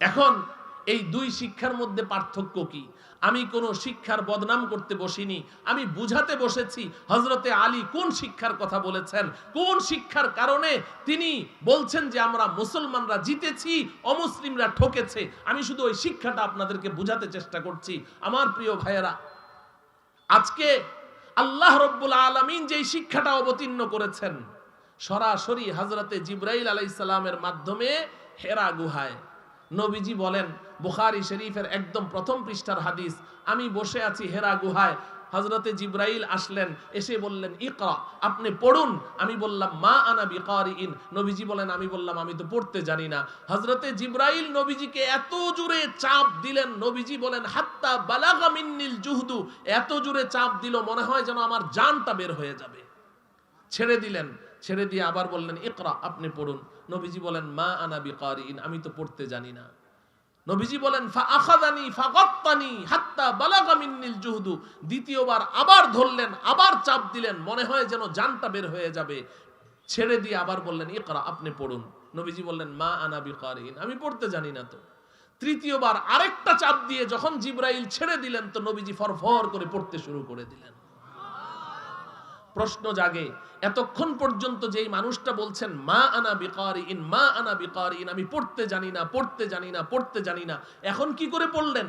এখন এই দুই শিক্ষার মধ্যে পার্থক্য কি? আমি কোনো শিক্ষার বদনাম করতে বসিনি, আমি বুঝাতে বসেছি হজরতে আলী কোন শিক্ষার কথা বলেছেন, কোন শিক্ষার কারণে তিনি বলছেন যে আমরা মুসলমানরা জিতেছি, অমুসলিমরা ঠকেছে। আমি শুধু ওই শিক্ষাটা আপনাদেরকে বুঝাতে চেষ্টা করছি। আমার প্রিয় ভাইয়েরা, আজকে আল্লাহ রব্বুল আলমিন যেই শিক্ষাটা অবতীর্ণ করেছেন, সরাসরি হজরতে জিব্রাইল আলাইসালামের মাধ্যমে হেরা গুহায়। নবীজি বলেন, বুখারি শরীফের একদম প্রথম পৃষ্ঠার হাদিস, আমি বসে আছি হেরা গুহায় হজরতে জিব্রাইল আসলেন, এসে বললেন, ইকরা, আপনি পড়ুন। আমি বললাম, মা আনা বিকারিন নবীজি বলেন, আমি বললাম, আমি তো পড়তে জানি না। হজরতে জিব্রাইল নবীজিকে এত জোরে চাপ দিলেন, নবীজি বলেন, হাত্তা বালাগা মিন্নিল জুহদু। এত জোরে চাপ দিল, মনে হয় যেন আমার জানটা বের হয়ে যাবে। ছেড়ে দিলেন। ছেড়ে দিয়ে আবার বললেন, ইকরা, আপনি পড়ুন। নবীজি বলেন, মা আনা বিকারিন, আমি তো পড়তে জানি না। নবীজি বলেন ফা আখাদানি ফাগাত্তানি, হাত্তা বালাগা মিন্নিল জুহদু। দ্বিতীয়বার আবার ধরলেন, আবার চাপ দিলেন, মনে হয় যেন জানটা বের হয়ে যাবে। ছেড়ে দিয়ে আবার বললেন, ইকরা, আপনি পড়ুন। নবীজি বললেন, মা আনা বিকারিন, আমি পড়তে জানি না তো। তৃতীয়বার আরেকটা চাপ দিয়ে যখন জিব্রাইল ছেড়ে দিলেন, তো নবীজি ফরফর করে পড়তে শুরু করে দিলেন। প্রশ্ন জাগে। এতক্ষণ পর্যন্ত যেই মানুষটা বলছেন, মা আনা বিকারি ইন মা আনা বিকারি ইন আমি পড়তে জানি না, পড়তে জানি না, পড়তে জানি না। এখন কি করে পড়লেন?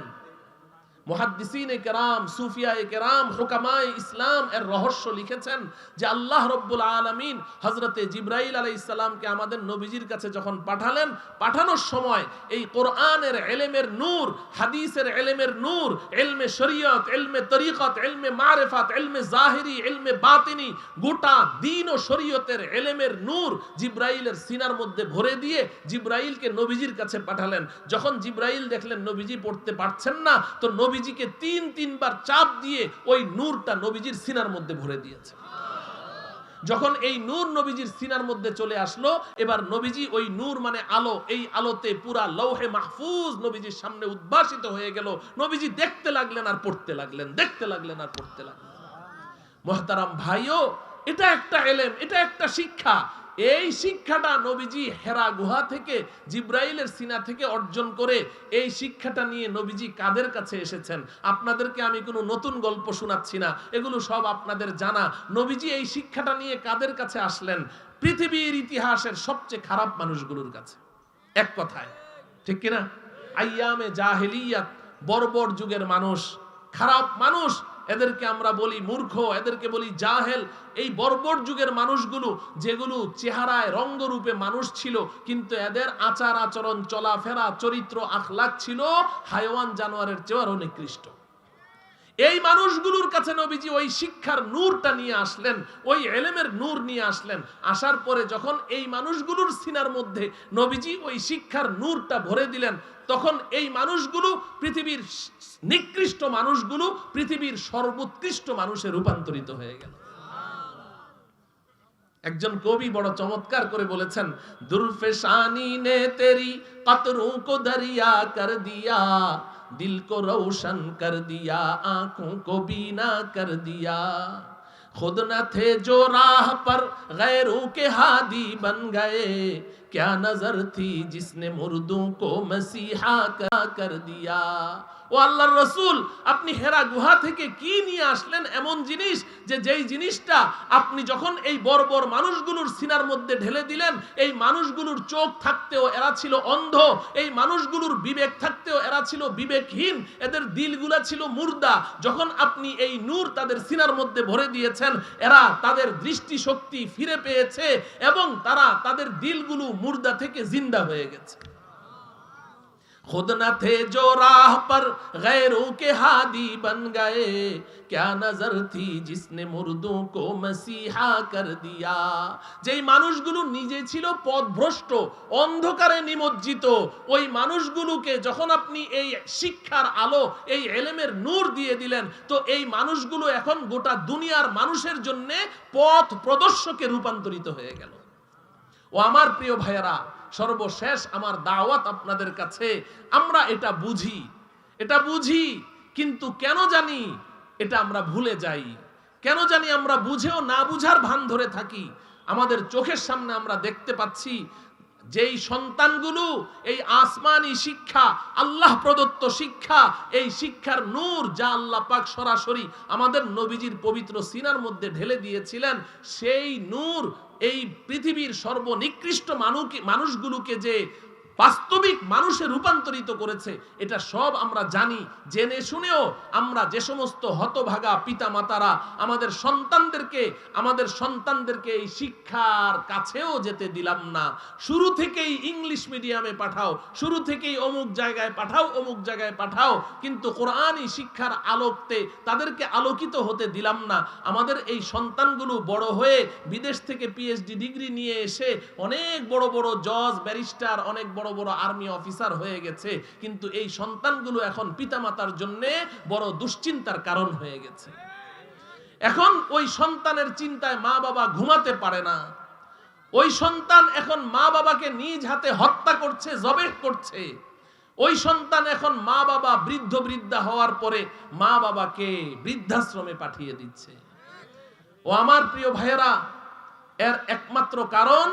মুহাদ্দিসিন কেরাম সুফিয়া কেরাম হুকামায় ইসলাম এর রহস্য লিখেছেন যে আল্লাহ রব্বুল আলমিন হজরতে জিব্রাইল আলাই ইসলামকে আমাদের নবীজির কাছে যখন পাঠালেন, পাঠানোর সময় এই কোরআনের এলেমের নূর, হাদিসের এলেমের নূর, এলমে শরীয়ত, এলমে তরিকত, এলমে মারেফাত, এলমে জাহিরি, এলমে বাতিনি, গোটা দিন ও শরীয়তের এলেমের নূর জিব্রাইলের সিনার মধ্যে ভরে দিয়ে জিব্রাইলকে নবীজির কাছে পাঠালেন। যখন জিব্রাইল দেখলেন নবীজি পড়তে পারছেন না, তো নবীজিকে তিন, তিনবার চাপ দিয়ে ওই নূরটা নবীজির সিনার মধ্যে ভরে দিয়েছে। যখন এই নূর নবীজির সিনার মধ্যে চলে আসলো, এবার নবীজি ওই নূর মানে আলো, এই আলোতে পুরা লৌহে মাহফুজ নবীজির সামনে উদ্ভাসিত হয়ে গেল। নবীজি দেখতে লাগলেন আর পড়তে লাগলেন, দেখতে লাগলেন আর পড়তে লাগলেন। মহতারাম ভাইও, এটা একটা এলেম, এটা একটা শিক্ষা। এই শিক্ষাটা নবীজি হেরা গুহা থেকে, জিব্রাইলের সিনা থেকে অর্জন করে এই শিক্ষাটা নিয়ে নবীজি কাদের কাছে এসেছেন? আপনাদেরকে আমি কোনো নতুন গল্প শোনাচ্ছি না, এগুলো সব আপনাদের জানা। নবীজি এই শিক্ষাটা নিয়ে কাদের কাছে আসলেন? পৃথিবীর ইতিহাসের সবচেয়ে খারাপ মানুষগুলোর কাছে। এক কথায়, ঠিক কিনা? আইয়ামে জাহেলিয়াত, বর্বর যুগের মানুষ, খারাপ মানুষ এদেরকে আমরা বলি মূর্খ, এদেরকে বলি জাহেল। এই বর্বর যুগের মানুষগুলো, যেগুলো চেহারায় রঙ্গরূপে মানুষ ছিল, কিন্তু এদের আচার আচরণ চলাফেরা, চরিত্র, আখলাখ ছিল হায়ওয়ান জানোয়ারের চেয়ে আরও নিকৃষ্ট। এই মানুষগুলোর কাছে নবীজি ওই শিক্ষার নূরটা নিয়ে আসলেন, ওই এলেমের নূর নিয়ে আসলেন। আসার পরে যখন এই মানুষগুলোর সিনার মধ্যে নবীজি ওই শিক্ষার নূরটা ভরে দিলেন, তখন এই মানুষগুলো পৃথিবীর নিকৃষ্ট মানুষগুলো পৃথিবীর সর্বোৎকৃষ্ট মানুষে রূপান্তরিত হয়ে গেল। একজন কবি বড় চমৎকার করে বলেছেন দুরফেশানি নে তেরি কতরু কো দরিয়া কর দিয়া दिल को रोशन कर दिया, आँखों को बीना कर दिया। खुद न थे जो राह पर गैरों के हादी बन गए। क्या नजर थी जिसने मुर्दों को मसीहा का कर दिया ও আল্লাহর রসুল আপনি হেরা গুহা থেকে কি নিয়ে আসলেন এমন জিনিস যে যেই জিনিসটা আপনি যখন এই বর্বর মানুষগুলোর সিনার মধ্যে ঢেলে দিলেন এই মানুষগুলোর চোখ থাকতেও এরা ছিল অন্ধ এই মানুষগুলোর বিবেক থাকতেও এরা ছিল বিবেকহীন এদের দিলগুলা ছিল মুর্দা যখন আপনি এই নূর তাদের সিনার মধ্যে ভরে দিয়েছেন এরা তাদের দৃষ্টি শক্তি ফিরে পেয়েছে এবং তারা তাদের দিলগুলো মুর্দা থেকে জিন্দা হয়ে গেছে खुद न थे जो राह पर गैरों के हादी बन गए क्या नजर थी जिसने मुर्दों को मसीहा कर दिया যেই মানুষগুলো নিজে ছিল পথভ্রষ্ট অন্ধকারে নিমজ্জিত ওই মানুষগুলোকে যখন আপনি এই শিক্ষার আলো এই এলেমের নূর দিয়ে দিলেন তো এই মানুষগুলো এখন গোটা দুনিয়ার মানুষের জন্য পথ প্রদর্শকে রূপান্তরিত হয়ে গেল ও আমার প্রিয় ভাইয়েরা, সর্বশেষ আমার দাওয়াত আপনাদের কাছে, আমরা এটা বুঝি। এটা বুঝি, কিন্তু কেন জানি এটা আমরা ভুলে যাই। কেন জানি আমরা বুঝেও না বুঝার ভান ধরে থাকি। আমাদের চোখের সামনে আমরা দেখতে পাচ্ছি, যেই সন্তানগুলো, এই আসমানি শিক্ষা, আল্লাহ প্রদত্ত শিক্ষা, এই শিক্ষার নূর যা আল্লাহ পাক সরাসরি আমাদের নবীজির পবিত্র সিনার মধ্যে ঢেলে দিয়েছিলেন, সেই নূর এই পৃথিবীর সর্বনিকৃষ্ট মানুষ মানুষগুলোকে যে বাস্তবিক মানুষে রূপান্তরিত করেছে, এটা সব আমরা জানি। জেনে শুনেও আমরা যে সমস্ত হতভাগা পিতা মাতারা আমাদের সন্তানদেরকে আমাদের সন্তানদেরকে এই শিক্ষার কাছেও যেতে দিলাম না। শুরু থেকেই ইংলিশ মিডিয়ামে পাঠাও, শুরু থেকেই অমুক জায়গায় পাঠাও, অমুক জায়গায় পাঠাও, কিন্তু কোরআনই শিক্ষার আলোকতে তাদেরকে আলোকিত হতে দিলাম না। আমাদের এই সন্তানগুলো বড় হয়ে বিদেশ থেকে পিএইচডি ডিগ্রি নিয়ে এসে অনেক বড় বড় জজ, ব্যারিস্টার, অনেক বড় বড় বড় আর্মি অফিসার হয়ে গেছে, কিন্তু এই সন্তানগুলো এখন পিতামাতার জন্য বড় দুশ্চিন্তার কারণ হয়ে গেছে। এখন ওই সন্তানের চিন্তায় মা বাবা ঘুমাতে পারে না। ওই সন্তান এখন মা বাবাকে নিজ হাতে হত্যা করছে, জবেহ করছে। ওই সন্তান এখন মা বাবা বৃদ্ধ বৃদ্ধা হওয়ার পরে মা বাবাকে বৃদ্ধাশ্রমে পাঠিয়ে দিচ্ছে। ও আমার প্রিয় ভাইয়েরা, এর একমাত্র কারণ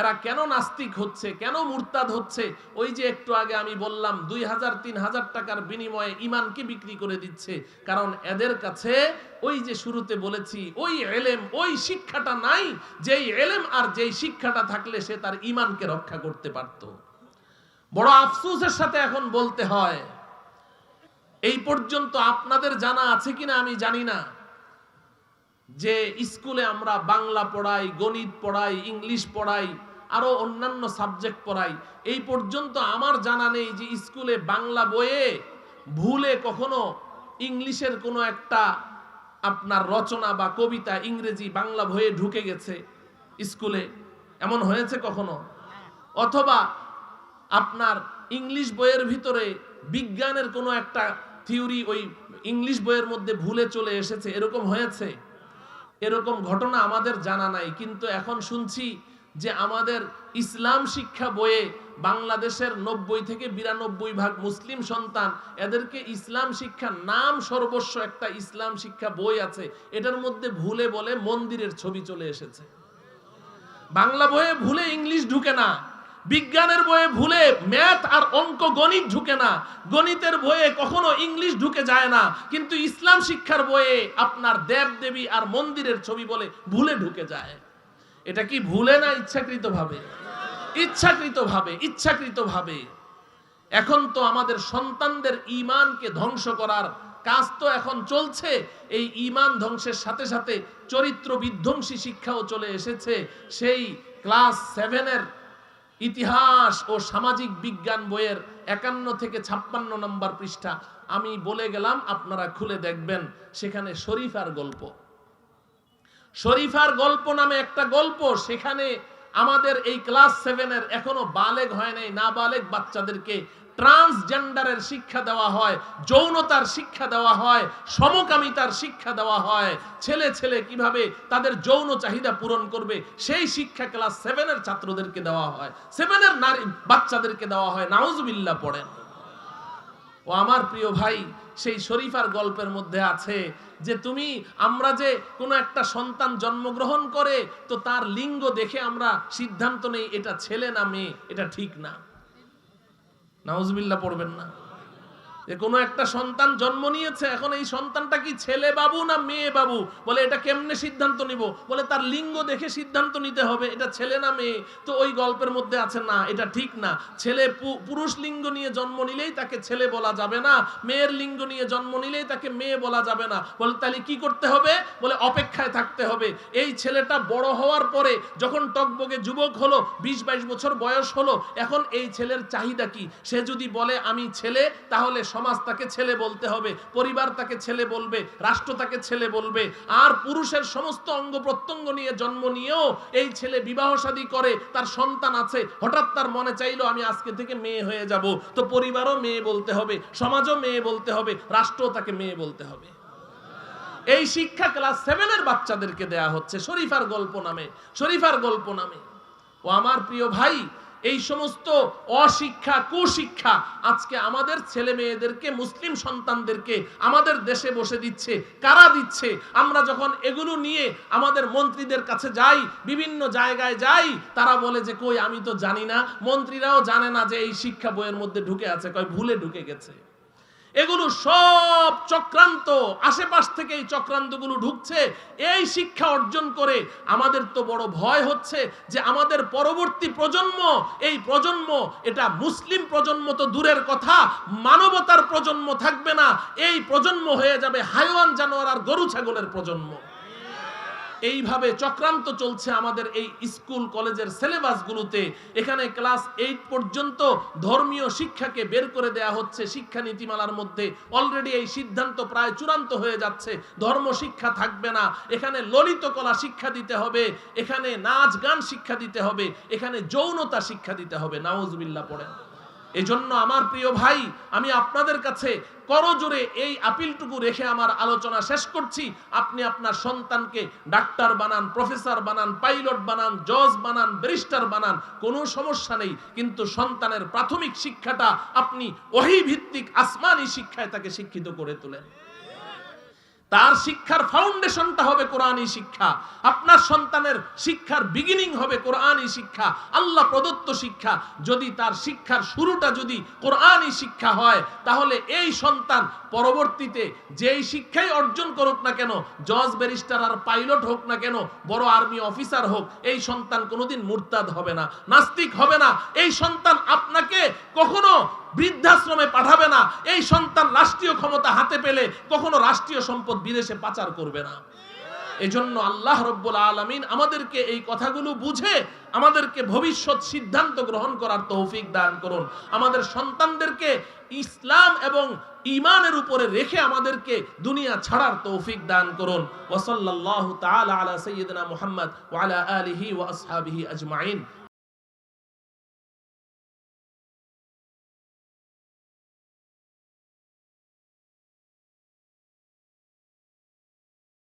এরা কেন নাস্তিক হচ্ছে? কেন মুরতাদ হচ্ছে? ওই যে একটু আগে আমি বললাম, দুই হাজার, তিন হাজার টাকার বিনিময়ে ইমানকে বিক্রি করে দিচ্ছে। কারণ এদের কাছে ওই যে শুরুতে বলেছি, ওই এলেম, ওই শিক্ষাটা নাই, যেই এলেম আর যেই শিক্ষাটা থাকলে সে তার ইমানকে রক্ষা করতে পারত। বড় আফসোসের সাথে এখন বলতে হয়, এই পর্যন্ত আপনাদের জানা আছে কিনা আমি জানি না। যে স্কুলে আমরা বাংলা পড়াই, গণিত পড়াই, ইংলিশ পড়াই আরও অন্যান্য সাবজেক্ট পড়াই, এই পর্যন্ত আমার জানা নেই যে স্কুলে বাংলা বইয়ে ভুলে কখনো ইংলিশের কোনো একটা আপনার রচনা বা কবিতা ইংরেজি বাংলা বইয়ে ঢুকে গেছে স্কুলে। এমন হয়েছে কখনো? অথবা আপনার ইংলিশ বইয়ের ভিতরে বিজ্ঞানের কোনো একটা থিওরি ওই ইংলিশ বইয়ের মধ্যে ভুলে চলে এসেছে, এরকম হয়েছে? এরকম ঘটনা আমাদের জানা নাই। কিন্তু এখন শুনছি যে আমাদের ইসলাম শিক্ষা বইয়ে বাংলাদেশের নব্বই থেকে বিরানব্বই ভাগ মুসলিম সন্তান, এদেরকে ইসলাম শিক্ষা নাম সর্বস্ব একটা ইসলাম শিক্ষা বই আছে। এটার মধ্যে ভুলে বলে মন্দিরের ছবি চলে এসেছে। বাংলা বইয়ে ভুলে ইংলিশ ঢুকে না। বিজ্ঞানের বইয়ে ভুলে ম্যাথ আর অঙ্ক গণিত ঢুকে না। গণিতের বইয়ে কখনো ইংলিশ ঢুকে যায় না। কিন্তু ইসলাম শিক্ষার বইয়ে আপনার দেব দেবী আর মন্দিরের ছবি বলে ভুলে ঢুকে যায়। এটা কি ভুলে না ইচ্ছাকৃত ভাবে ইচ্ছাকৃত ভাবে ইচ্ছাকৃত ভাবে এখন তো আমাদের সন্তানদের ইমানকে ধ্বংস করার কাজ তো এখন চলছে। এই ইমান ধ্বংসের সাথে সাথে চরিত্র বিধ্বংসী শিক্ষাও চলে এসেছে। সেই ক্লাস সেভেনের ইতিহাস ও সামাজিক বিজ্ঞান বইয়ের একান্ন থেকে ছাপ্পান্ন নম্বর পৃষ্ঠা। আমি বলে গেলাম, আপনারা খুলে দেখবেন, সেখানে শরীফার গল্প। শরীফার গল্প নামে একটা গল্প, সেখানে আমাদের এই ক্লাস সেভেনের এখনও বালেগ হয় নাই না বালেগ বাচ্চাদেরকে ট্রান্সজেন্ডারের শিক্ষা দেওয়া হয়, যৌনতার শিক্ষা দেওয়া হয়, সমকামিতার শিক্ষা দেওয়া হয়। ছেলে ছেলে কীভাবে তাদের যৌন চাহিদা পূরণ করবে, সেই শিক্ষা ক্লাস সেভেনের ছাত্রদেরকে দেওয়া হয়। সেভেনের নারী বাচ্চাদেরকে দেওয়া হয়, নাউজুবিল্লাহ পড়েন। ও আমার প্রিয় ভাই, সেই শরীফার গল্পের মধ্যে আছে যে তুমি, আমরা যে কোনো একটা সন্তান জন্মগ্রহণ করে, তো তার লিঙ্গ দেখে আমরা সিদ্ধান্ত নেই, এটা ছেলে না মেয়ে, এটা ঠিক না। নাউজবিল্লাহ পড়বেন না। যে কোনো একটা সন্তান জন্ম নিয়েছে, এখন এই সন্তানটা কি ছেলে বাবু না মেয়ে বাবু? বলে, এটা কেমনে সিদ্ধান্ত নিব? বলে, তার লিঙ্গ দেখে সিদ্ধান্ত নিতে হবে, এটা ছেলে না মেয়ে? তো ওই গল্পের মধ্যে আছে, না, এটা ঠিক না। ছেলে পুরুষ লিঙ্গ নিয়ে জন্ম নিলেই তাকে ছেলে বলা যাবে না, মেয়ের লিঙ্গ নিয়ে জন্ম নিলেই তাকে মেয়ে বলা যাবে না। বলে, তাহলে কি করতে হবে? বলে, অপেক্ষায় থাকতে হবে। এই ছেলেটা বড় হওয়ার পরে যখন টকবগে যুবক হলো, বিশ বাইশ বছর বয়স হলো, এখন এই ছেলের চাহিদা কি? সে যদি বলে, আমি ছেলে, তাহলে সমাজ তাকে ছেলে বলতে হবে, পরিবার তাকে ছেলে বলবে, রাষ্ট্র তাকে ছেলে বলবে, আর পুরুষের সমস্ত অঙ্গ প্রত্যঙ্গ নিয়ে জন্ম নিয়েও এই ছেলে বিবাহ শাদী করে, তার সন্তান আছে, হঠাৎ তার মনে চাইলো, আমি আজকে থেকে মেয়ে হয়ে যাব। তো পরিবারও মেয়ে বলতে হবে, সমাজও মেয়ে বলতে হবে রাষ্ট্র তাকে মেয়ে বলতে হবে। এই শিক্ষা ক্লাস সেভেনের বাচ্চাদেরকে দেয়া হচ্ছে, শরীফার গল্প নামে, শরীফার গল্প নামে। ও আমার প্রিয় ভাই এই সমস্ত অশিক্ষা, কুশিক্ষা আজকে আমাদের ছেলে মেয়েদেরকে, মুসলিম সন্তানদেরকে আমাদের দেশে বসে দিচ্ছে, কারা দিচ্ছে? আমরা যখন এগুলো নিয়ে আমাদের মন্ত্রীদের কাছে যাই, বিভিন্ন জায়গায় যাই, তারা বলে যে, কই, আমি তো জানি না। মন্ত্রীরাও জানে না যে এই শিক্ষা বইয়ের মধ্যে ঢুকে আছে, কয়, ভুলে ঢুকে গেছে। এগুলো সব চক্রান্ত, আশেপাশ থেকে এই চক্রান্তগুলো ঢুকছে। এই শিক্ষা অর্জন করে আমাদের তো বড় ভয় হচ্ছে যে আমাদের পরবর্তী প্রজন্ম, এই প্রজন্ম, এটা মুসলিম প্রজন্ম তো দূরের কথা, মানবতার প্রজন্ম থাকবে না। এই প্রজন্ম হয়ে যাবে হাইওয়ান জানোয়ার আর গরু ছাগলের প্রজন্ম। এইভাবে চক্রান্ত চলছে আমাদের এই স্কুল, কলেজের সিলেবাসগুলোতে। এখানে ক্লাস এইট পর্যন্ত ধর্মীয় শিক্ষাকে বের করে দেয়া হচ্ছে শিক্ষা নীতিমালার মধ্যে। অলরেডি এই সিদ্ধান্ত প্রায় চূড়ান্ত হয়ে যাচ্ছে। ধর্ম শিক্ষা থাকবে না। এখানে ললিত কলা শিক্ষা দিতে হবে। এখানে নাচ গান শিক্ষা দিতে হবে। এখানে যৌনতা শিক্ষা দিতে হবে। নাওজবিল্লা পড়েন। এজন্য আমার প্রিয় ভাই, আমি আপনাদের কাছে করজোরে এই আপিলটুকু রেখে আমার আলোচনা শেষ করছি। আপনি আপনার সন্তানকে ডাক্তার বানান, প্রফেসর বানান, পাইলট বানান, জজ বানান, ব্যারিস্টার বানান, কোনো সমস্যা নেই। কিন্তু সন্তানের প্রাথমিক শিক্ষাটা আপনি ওহি ভিত্তিক আসমানি শিক্ষায় তাকে শিক্ষিত করে তোলেন। তার শিক্ষার ফাউন্ডেশনটা হবে কোরআনই শিক্ষা। আপনার সন্তানের শিক্ষার বিগিনিং হবে কোরআনই শিক্ষা, আল্লাহ প্রদত্ত শিক্ষা। যদি তার শিক্ষার শুরুটা যদি কোরআনই শিক্ষা হয়, তাহলে এই সন্তান পরবর্তীতে যেই শিক্ষাই অর্জন করুক না কেন, জজ, ব্যারিস্টার আর পাইলট হোক না কেন, বড় আর্মি অফিসার হোক, এই সন্তান কোনোদিন মুরতাদ হবে না, নাস্তিক হবে না। এই সন্তান আপনাকে কখনো বৃদ্ধাশ্রমে পাঠাবে না। এই সন্তান রাষ্ট্রীয় ক্ষমতা হাতে পেলে কখনো রাষ্ট্রীয় সম্পদ বিদেশে পাচার করবে না। এজন্য আল্লাহ রব্বুল আলমিন আমাদেরকে এই কথাগুলো বুঝে আমাদেরকে ভবিষ্যৎ সিদ্ধান্ত গ্রহণ করার তৌফিক দান করুন। আমাদের সন্তানদেরকে ইসলাম এবং ইমানের উপরে রেখে আমাদেরকে দুনিয়া ছাড়ার তৌফিক দান করুন। ওসল্লাল্লাহু তাআলা আলা সাইয়্যিদিনা মুহাম্মদ ওয়া আলা আলিহি ওয়া আসহাবিহি আজমাইন।